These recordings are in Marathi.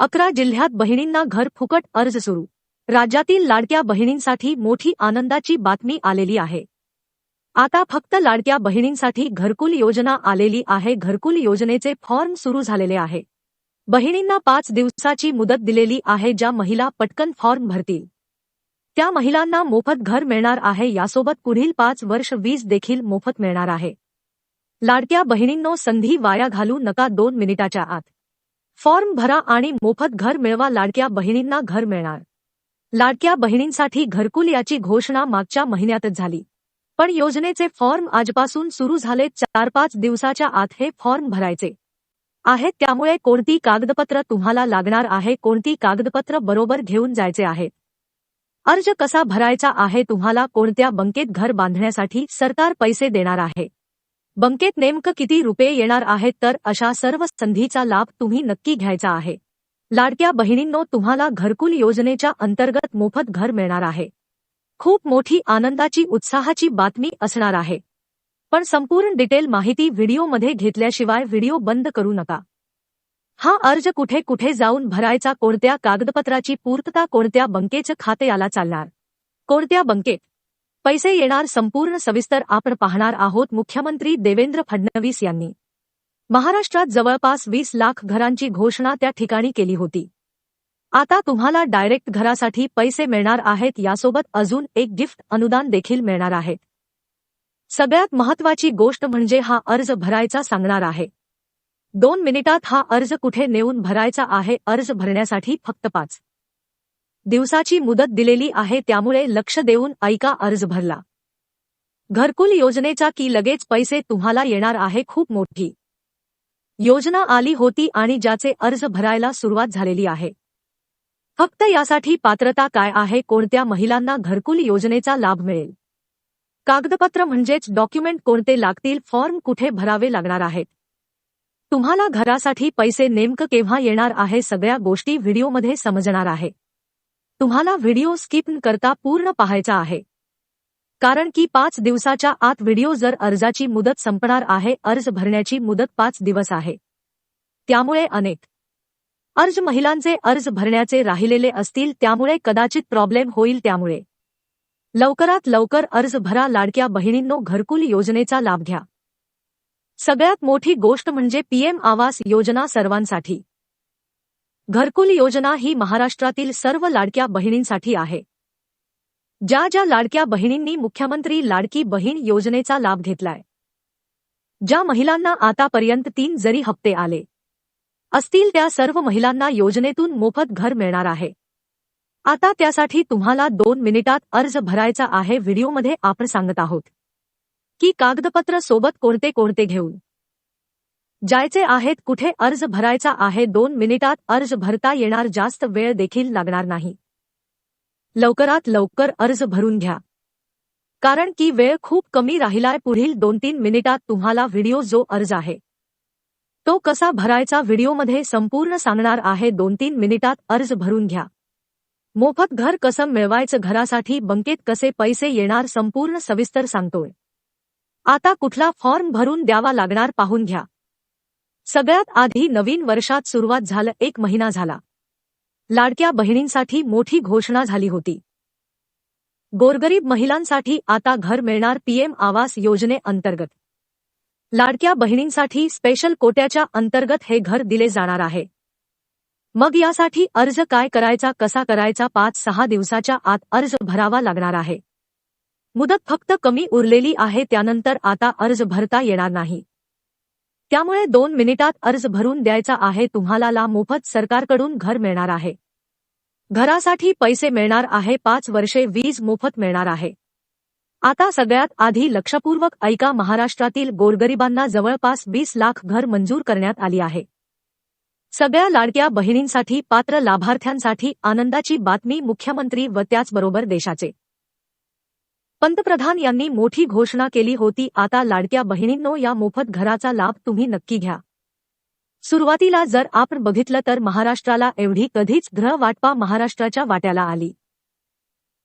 अकरा जिल्ह्यात बहिणींना घर फुकट अर्ज सुरू. राज्यातील लाडक्या बहिणींसाठी मोठी आनंदाची बातमी आलेली आहे. आता फक्त लाडक्या बहिणींसाठी घरकुल योजना आलेली आहे. घरकुल योजनेचे फॉर्म सुरू झालेले आहे. बहिणींना पाच दिवसाची मुदत दिलेली आहे. ज्या महिला पटकन फॉर्म भरतील. त्या महिलांना मोफत घर मिळणार आहे. यासोबत पुढील पाच वर्ष वीज देखील मोफत मिळणार आहे. लाडक्या बहिणींनो संधी वाया घालू नका दोन मिनिटाच्या आत. फॉर्म भरा आणि मोफत घर मिळवा लाडक्या बहिणींना घर मिळणार. लाडक्या बहिणींसाठी घरकुल याची घोषणा मागच्या महिन्यातच झाली. पण योजनेचे फॉर्म आजपासून सुरू झाले चार पाच दिवसाच्या आत हे फॉर्म भरायचे. आहेत त्यामुळे कोणती कागदपत्र तुम्हाला लागणार आहे कोणती कागदपत्र बरोबर घेऊन जायचे आहेत अर्ज कसा भरायचा आहे तुम्हाला कोणत्या बंकेत घर बांधण्यासाठी सरकार पैसे देणार आहे? बंकेत नेमकं किती रुपये येणार आहेत तर अशा सर्व संधीचा लाभ तुम्ही नक्की घ्यायचा आहे. लाडक्या बहिणींनो तुम्हाला घरकुल योजनेच्या अंतर्गत मोफत घर मिळणार आहे. खूप मोठी आनंदाची उत्साहाची बातमी असणार आहे. पण संपूर्ण डिटेल माहिती व्हिडिओमध्ये घेतल्याशिवाय व्हिडिओ बंद करू नका. हा अर्ज कुठे कुठे जाऊन भरायचा कोणत्या कागदपत्राची पूर्तता कोणत्या बंकेचं खाते याला चालणार? कोणत्या बंकेत? पैसे येणार संपूर्ण सविस्तर आपण पाहणार आहोत मुख्यमंत्री देवेंद्र फडणवीस यांनी. महाराष्ट्रात जवळपास वीस लाख घरांची घोषणा त्या ठिकाणी केली होती. आता तुम्हाला डायरेक्ट घरासाठी पैसे मिळणार आहेत यासोबत अजून एक गिफ्ट अनुदान देखील मिळणार आहे. सगळ्यात महत्वाची गोष्ट म्हणजे हा अर्ज भरायचा सांगणार आहे. दोन मिनिटात हा अर्ज कुठे नेऊन भरायचा आहे? अर्ज भरण्यासाठी फक्त पाच दिवसाची मुदत दिलेली आहे त्यामुळे लक्ष देऊन ऐका अर्ज भरला. घरकुल योजनेचा की लगेच पैसे तुम्हाला येणार आहे खूप मोठी. योजना आली होती आणि ज्याचे अर्ज भरायला सुरुवात झालेली आहे. फक्त यासाठी पात्रता काय आहे कोणत्या महिलांना घरकुल योजनेचा लाभ मिळेल? कागदपत्र म्हणजेच डॉक्युमेंट कोणते लागतील फॉर्म कुठे भरावे लागणार आहेत? तुम्हाला घरासाठी पैसे नेमकं केव्हा येणार आहे सगळ्या गोष्टी व्हिडिओमध्ये समजणार आहे. तुम्हाला व्हिडिओ स्किप करता पूर्ण पाहायचा आहे. कारण की पाच दिवसाच्या आत व्हिडिओ जर अर्जाची मुदत संपणार आहे अर्ज भरण्याची मुदत पाच दिवस आहे. त्यामुळे अनेक अर्ज महिलांचे अर्ज भरण्याचे राहिलेले असतील त्यामुळे कदाचित प्रॉब्लेम होईल त्यामुळे. लवकरात लवकर अर्ज भरा लाडक्या बहिणींनो घरकुल योजनेचा लाभ घ्या. सगळ्यात मोठी गोष्ट म्हणजे पीएम आवास योजना सर्वांसाठी. घरकुल योजना ही महाराष्ट्रातील सर्व लाडक्या बहिणींसाठी आहे. ज्या ज्या लाडक्या बहिणींनी मुख्यमंत्री लाडकी बहीण योजनेचा लाभ घेतलाय. ज्या महिलांना आतापर्यंत तीन जरी हप्ते आले असतील त्या सर्व महिलांना योजनेतून मोफत घर मिळणार आहे. आता त्यासाठी तुम्हाला दोन मिनिटात अर्ज भरायचा आहे व्हिडिओमध्ये आपण सांगत आहोत. की कागदपत्र सोबत कोणते कोणते घेऊन? जायचे आहेत कुठे अर्ज भरायचा आहे दोन मिनिटात अर्ज भरता येणार जास्त वेळ देखील लागणार नाही. लवकरात लवकर अर्ज भरून घ्या. कारण की वेळ खूप कमी राहिलाय पुढील दोन तीन मिनिटात तुम्हाला व्हिडिओ जो अर्ज आहे तो कसा भरायचा व्हिडिओमध्ये संपूर्ण सांगणार आहे दोन तीन मिनिटात अर्ज भरून घ्या. मोफत घर कसं मिळवायचं घरासाठी बंकेत कसे पैसे येणार संपूर्ण सविस्तर सांगतोय. आता कुठला फॉर्म भरून द्यावा लागणार पाहून घ्या. सगळ्यात आधी नवीन वर्षात सुरुवात झालं एक महिना झाला. लाडक्या बहिणींसाठी मोठी घोषणा झाली होती. गोरगरीब महिलांसाठी आता घर मिळणार पीएम आवास योजनेअंतर्गत लाडक्या बहिणींसाठी स्पेशल कोट्याच्या अंतर्गत हे घर दिले जाणार आहे. मग यासाठी अर्ज काय करायचा कसा करायचा पाच सहा दिवसाच्या आत अर्ज भरावा लागणार आहे. मुदत फक्त कमी उरलेली आहे त्यानंतर आता अर्ज भरता येणार नाही. त्यामुळे दोन मिनिटात अर्ज भरून द्यायचा आहे. तुम्हाला ला मोफत सरकारकडून घर मिळणार आहे. घरासाठी पैसे मिळणार आहे. पाच वर्षे वीज मोफत मिळणार आहे. आता सगळ्यात आधी लक्षपूर्वक ऐका. महाराष्ट्रातील गोरगरिबांना जवळपास वीस लाख घर मंजूर करण्यात आली आहे. सगळ्या लाडक्या बहिणींसाठी पात्र लाभार्थ्यांसाठी आनंदाची बातमी मुख्यमंत्री व त्याचबरोबर देशाचे. पंतप्रधान यांनी मोठी घोषणा केली होती आता लाडक्या बहिणींनो या मोफत घराचा लाभ तुम्ही नक्की घ्या. सुरुवातीला जर आपण बघितलं तर महाराष्ट्राला एवढी कधीच ग्रह वाटपा महाराष्ट्राच्या वाट्याला आली.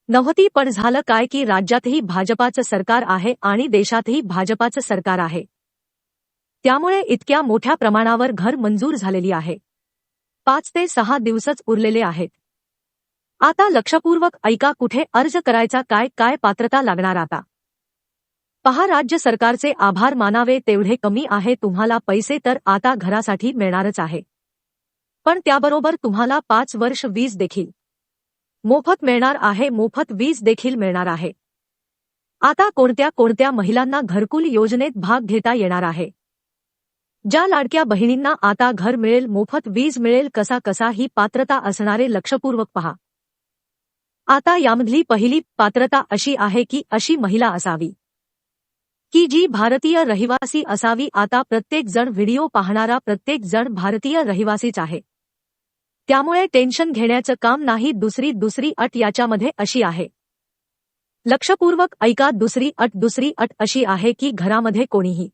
नव्हती पण झालं काय की राज्यातही भाजपाचं सरकार आहे आणि देशातही भाजपाचं सरकार आहे. त्यामुळे इतक्या मोठ्या प्रमाणावर घर मंजूर झालेली आहे. पाच ते सहा दिवसच उरलेले आहेत. आता लक्षपूर्वक ऐका कुठे अर्ज करायचा काय काय पात्रता लागणार आता. पहा राज्य सरकारचे आभार मानावे तेवढे कमी आहे तुम्हाला पैसे तर आता घरासाठी मिळणारच आहे. पण त्याबरोबर तुम्हाला पाच वर्ष वीज देखील. मोफत मिळणार आहे मोफत वीज देखील मिळणार आहे. आता कोणत्या कोणत्या महिलांना घरकुल योजनेत भाग घेता येणार आहे? ज्या लाडक्या बहिणींना आता घर मिळेल मोफत वीज मिळेल कसा कसा ही पात्रता असणारे लक्षपूर्वक पहा. आता यामधली पहिली पात्रता अशी आहे की अशी महिला असावी. की जी भारतीय रहिवासी असावी. आता प्रत्येक जण व्हिडिओ पाहणारा प्रत्येक जण भारतीय रहिवासीच आहे. त्यामुळे टेन्शन घेण्याचं काम नाही. दुसरी दुसरी अट याच्यामध्ये अशी आहे. लक्षपूर्वक ऐका. दुसरी अट दुसरी अट अशी आहे की घरामध्ये कोणीही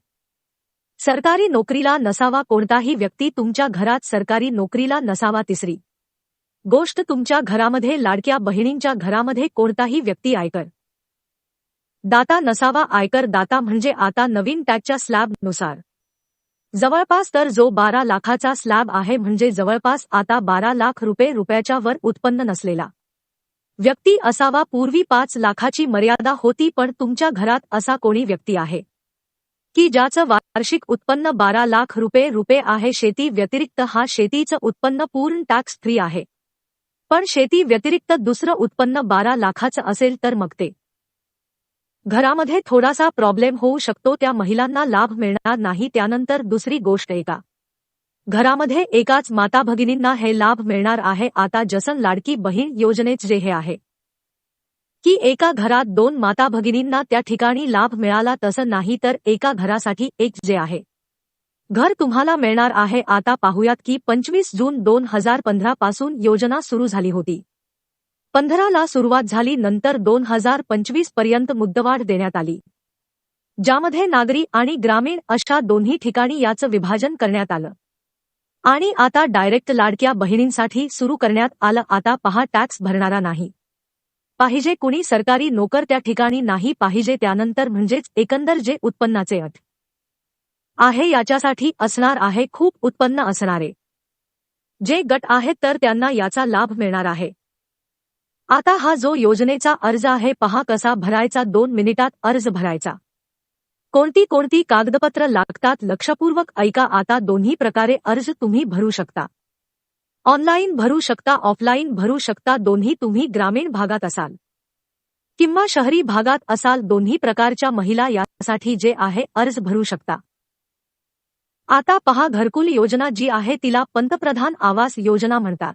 सरकारी नोकरीला नसावा. कोणताही व्यक्ती तुमच्या घरात सरकारी नोकरीला नसावा. तिसरी गोष्ट तुमच्या घरामध्ये लाडक्या बहिणींच्या घरामध्ये कोणताही व्यक्ती आयकर. दाता नसावा आयकर दाता म्हणजे आता नवीन टॅगच्या स्लॅबनुसार. जवळपास तर जो बारा लाखाचा स्लॅब आहे म्हणजे जवळपास आता बारा लाख रुपये रुपयाच्या वर उत्पन्न नसलेला. व्यक्ती असावा पूर्वी पाच लाखाची मर्यादा होती पण तुमच्या घरात असा कोणी व्यक्ती आहे? की ज्याचं वार्षिक उत्पन्न बारा लाख रुपये रुपये आहे शेती व्यतिरिक्त हा शेतीचं उत्पन्न पूर्ण टॅक्स फ्री आहे? पण शेती व्यतिरिक्त दुसरं उत्पन्न बारा लाखाचं असेल तर मग ते. घरामध्ये थोडासा प्रॉब्लेम होऊ शकतो त्या महिलांना लाभ मिळणार नाही त्यानंतर दुसरी गोष्ट एका. घरामध्ये एकाच माता भगिनींना हे लाभ मिळणार आहे आता जसन लाडकी बहीण योजनेत जे हे आहे. की एका घरात दोन माता भगिनींना त्या ठिकाणी लाभ मिळाला तसं नाही तर एका घरासाठी एक जे आहे. घर तुम्हाला मिळणार आहे. आता पाहूयात की पंचवीस जून दोन हजार पंधरा पासून योजना सुरू झाली होती. पंधराला सुरुवात झाली नंतर दोन हजार पंचवीसपर्यंत मुद्दवाढ देण्यात आली. ज्यामध्ये नागरी आणि ग्रामीण अशा दोन्ही ठिकाणी याचं विभाजन करण्यात आलं. आणि आता डायरेक्ट लाडक्या बहिणींसाठी सुरू करण्यात आलं. आता पहा टॅक्स भरणारा नाही. पाहिजे कुणी सरकारी नोकर त्या ठिकाणी नाही. पाहिजे त्यानंतर म्हणजेच एकंदर जे उत्पन्नाचे अट. आहे याच्यासाठी असणार आहे खूप उत्पन्न असणारे. जे गट आहेत तर त्यांना याचा लाभ मिळणार आहे. आता हा जो योजनेचा अर्ज आहे पहा कसा भरायचा दोन मिनिटात अर्ज भरायचा. कोणती कोणती कागदपत्र लागतात लक्षपूर्वक ऐका आता दोन्ही प्रकारे अर्ज तुम्ही भरू शकता. ऑनलाईन भरू शकता ऑफलाईन भरू शकता दोन्ही तुम्ही ग्रामीण भागात असाल. किंवा शहरी भागात असाल दोन्ही प्रकारच्या महिला यासाठी जे आहे अर्ज भरू शकता. आता पहा घरकुल योजना जी आहे तिला पंतप्रधान आवास योजना म्हणतात.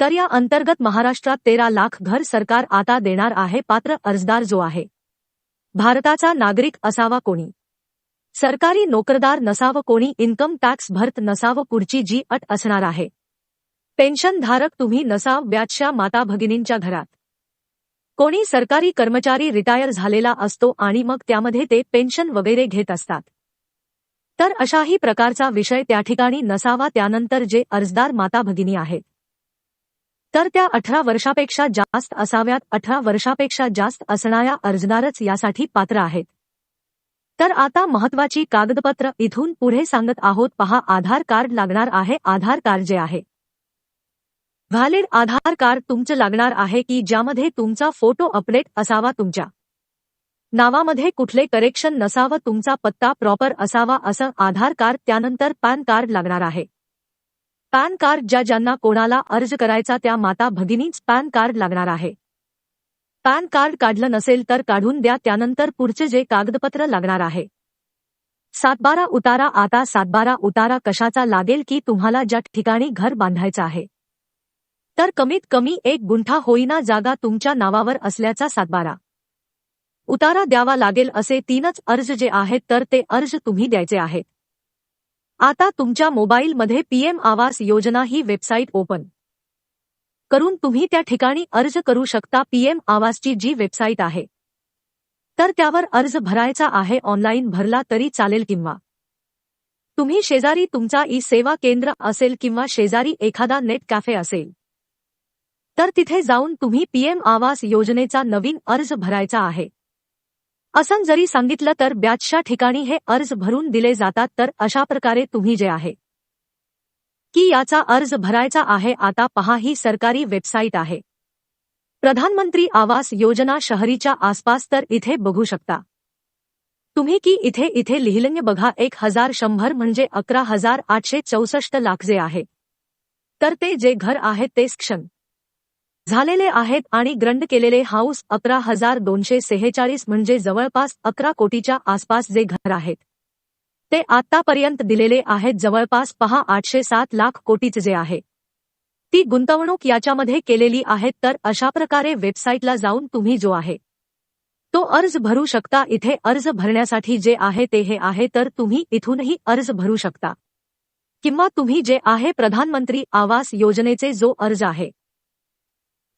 तर या अंतर्गत महाराष्ट्रात तेरा लाख घर सरकार आता देणार आहे पात्र अर्जदार जो आहे. भारताचा नागरिक असावा कोणी? सरकारी नोकरदार नसावं कोणी इन्कम टॅक्स भरत नसावं पुढची जी अट असणार आहे. पेन्शनधारक तुम्ही नसाव व्याजच्या माता भगिनींच्या घरात. कोणी सरकारी कर्मचारी रिटायर झालेला असतो आणि मग त्यामध्ये ते पेन्शन वगैरे घेत असतात. तर अशाही प्रकारचा विषय त्या ठिकाणी नसावा त्यानंतर जे अर्जदार माता भगिनी आहेत. तर त्या अठरा वर्षापेक्षा जास्त असाव्यात अठरा वर्षापेक्षा जास्त असणाऱ्या अर्जदारच यासाठी पात्र आहेत. तर आता महत्वाची कागदपत्र इथून पुढे सांगत आहोत पहा आधार कार्ड लागणार आहे आधार कार्ड जे आहे. व्हॅलिड आधार कार्ड तुमचं लागणार आहे की ज्यामध्ये तुमचा फोटो अपडेट असावा तुमच्या नावामध्ये कुठले करेक्शन नसावं तुमचा पत्ता प्रॉपर असावा असं आधार कार्ड त्यानंतर पॅन कार्ड लागणार आहे. पॅन कार्ड ज्या ज्यांना कोणाला अर्ज करायचा त्या माता भगिनीच पॅन कार्ड लागणार आहे. पॅन कार्ड काढलं नसेल तर काढून द्या त्यानंतर पुढचे जे कागदपत्र लागणार आहे. सातबारा उतारा आता सातबारा उतारा कशाचा लागेल की तुम्हाला ज्या ठिकाणी घर बांधायचं आहे. तर कमीत कमी एक गुंठा होईना जागा तुमच्या नावावर असल्याचा सातबारा. उतारा द्यावा लागेल असे तीनच अर्ज जे आहेत तर ते अर्ज तुम्ही द्यायचे आहेत. आता तुमच्या मोबाईलमध्ये पीएम आवास योजना ही वेबसाईट ओपन करून तुम्ही त्या ठिकाणी अर्ज करू शकता पीएम आवासची जी वेबसाईट आहे. तर त्यावर अर्ज भरायचा आहे ऑनलाईन भरला तरी चालेल किंवा तुम्ही शेजारी तुमचा ई सेवा केंद्र असेल किंवा शेजारी एखादा नेट कॅफे असेल तर तिथे जाऊन तुम्ही पीएम आवास योजनेचा नवीन अर्ज भरायचा आहे. असं जरी सांगितलं तर बॅचच्या ठिकाणी हे अर्ज भरून दिले जातात तर अशा प्रकारे तुम्ही जे आहे की याचा अर्ज भरायचा आहे आता पहा ही सरकारी वेबसाईट आहे. प्रधानमंत्री आवास योजना शहरीच्या आसपास तर इथे बघू शकता. तुम्ही की इथे इथे लिहिलंय बघा एक हजार शंभर म्हणजे अकरा हजार आठशे चौसष्ट लाख जे आहे. तर ते जे घर आहे तेच क्षण झालेले आहेत आणि ग्रंड केलेले हाऊस अकरा हजार दोनशे सेहेचाळीस म्हणजे जवळपास अकरा कोटीच्या आसपास जे घर आहेत. ते आतापर्यंत दिलेले आहेत जवळपास पहा आठशे सात लाख कोटीचे जे आहे. ती गुंतवणूक याच्यामध्ये केलेली आहेत तर अशा प्रकारे वेबसाईटला जाऊन तुम्ही जो आहे. तो अर्ज भरू शकता. इथे अर्ज भरण्यासाठी जे आहे ते हे आहे तर तुम्ही इथूनही अर्ज भरू शकता. किंवा तुम्ही जे आहे प्रधानमंत्री आवास योजनेचे जो अर्ज आहे.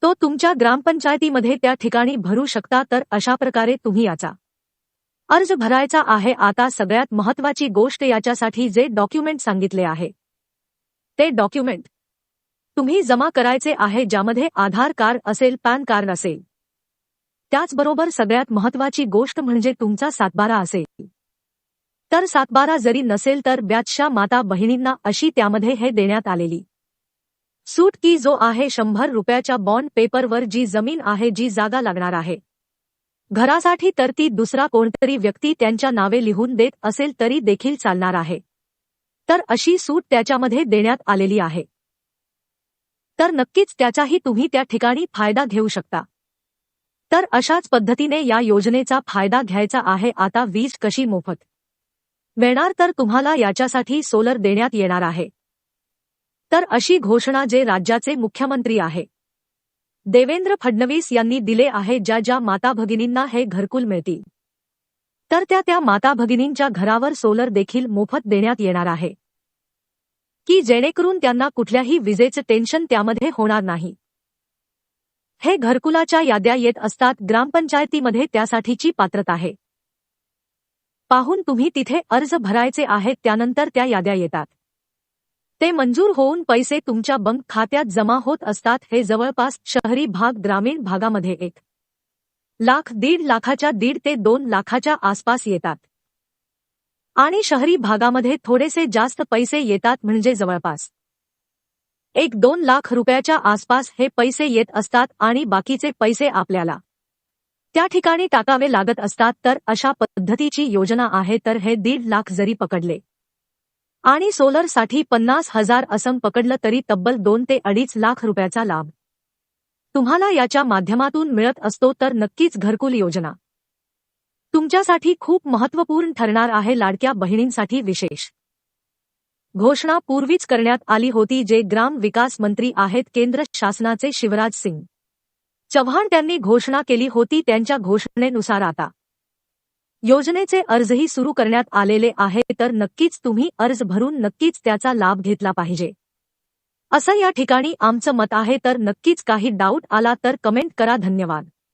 तो तुमच्या ग्रामपंचायतीमध्ये त्या ठिकाणी भरू शकता तर अशा प्रकारे तुम्ही याचा अर्ज भरायचा आहे. आता सगळ्यात महत्वाची गोष्ट याच्यासाठी जे डॉक्युमेंट सांगितले आहे ते डॉक्युमेंट तुम्ही जमा करायचे आहे ज्यामध्ये आधार कार्ड असेल पॅन कार्ड असेल. त्याचबरोबर सगळ्यात महत्वाची गोष्ट म्हणजे तुमचा सातबारा असेल. तर सातबारा जरी नसेल तर ब्याचशा माता बहिणींना अशी त्यामध्ये हे देण्यात आलेली सूट की जो आहे शंभर रुपयाच्या बॉन्ड पेपरवर जी जमीन आहे जी जागा लागणार आहे. घरासाठी तर ती दुसरा कोणतरी व्यक्ती त्यांच्या नावे लिहून देत असेल तरी देखील चालणार आहे. तर अशी सूट त्याच्यामध्ये देण्यात आलेली आहे. तर नक्कीच त्याचाही तुम्ही त्या ठिकाणी फायदा घेऊ शकता. तर अशाच पद्धतीने या योजनेचा फायदा घ्यायचा आहे आता वीज कशी मोफत? मिळणार तर तुम्हाला याच्यासाठी सोलर देण्यात येणार आहे. तर अशी घोषणा जे राज्याचे मुख्यमंत्री आहे. देवेंद्र फडणवीस यांनी दिले आहे ज्या ज्या माता भगिनींना हे घरकुल मिळतील. तर त्या त्या माता भगिनींच्या घरावर सोलर देखील मोफत देण्यात येणार आहे. की जेणेकरून त्यांना कुठल्याही विजेचं टेन्शन त्यामध्ये होणार नाही. हे घरकुलाच्या याद्या येत असतात ग्रामपंचायतीमध्ये त्यासाठीची पात्रता आहे. पाहून तुम्ही तिथे अर्ज भरायचे आहेत त्यानंतर त्या याद्या येतात. ते मंजूर होऊन पैसे तुमच्या बंक खात्यात जमा होत असतात हे जवळपास शहरी भाग ग्रामीण भागामध्ये एक लाख दीड लाखाच्या दीड ते दोन लाखाच्या आसपास येतात. आणि शहरी भागामध्ये थोडेसे जास्त पैसे येतात म्हणजे जवळपास एक दोन लाख रुपयाच्या आसपास हे पैसे येत असतात आणि बाकीचे पैसे आपल्याला त्या ठिकाणी टाकावे लागत असतात. तर अशा पद्धतीची योजना आहे. तर हे दीड लाख जरी पकडले आणि सोलरसाठी पन्नास हजार असम पकडलं तरी तब्बल दोन ते अडीच लाख रुपयाचा लाभ. तुम्हाला याच्या माध्यमातून मिळत असतो तर नक्कीच घरकुल योजना. तुमच्यासाठी खूप महत्त्वपूर्ण ठरणार आहे लाडक्या बहिणींसाठी विशेष. घोषणा पूर्वीच करण्यात आली होती जे ग्राम विकास मंत्री आहेत केंद्र शासनाचे शिवराज सिंग. चव्हाण त्यांनी घोषणा केली होती त्यांच्या घोषणेनुसार आता योजनेचे अर्जही सुरू करण्यात आलेले आहे तर नक्कीच तुम्ही अर्ज भरून नक्कीच त्याचा लाभ घेतला पाहिजे. असं या ठिकाणी आमचं मत आहे तर नक्कीच काही डाऊट आला तर कमेंट करा धन्यवाद.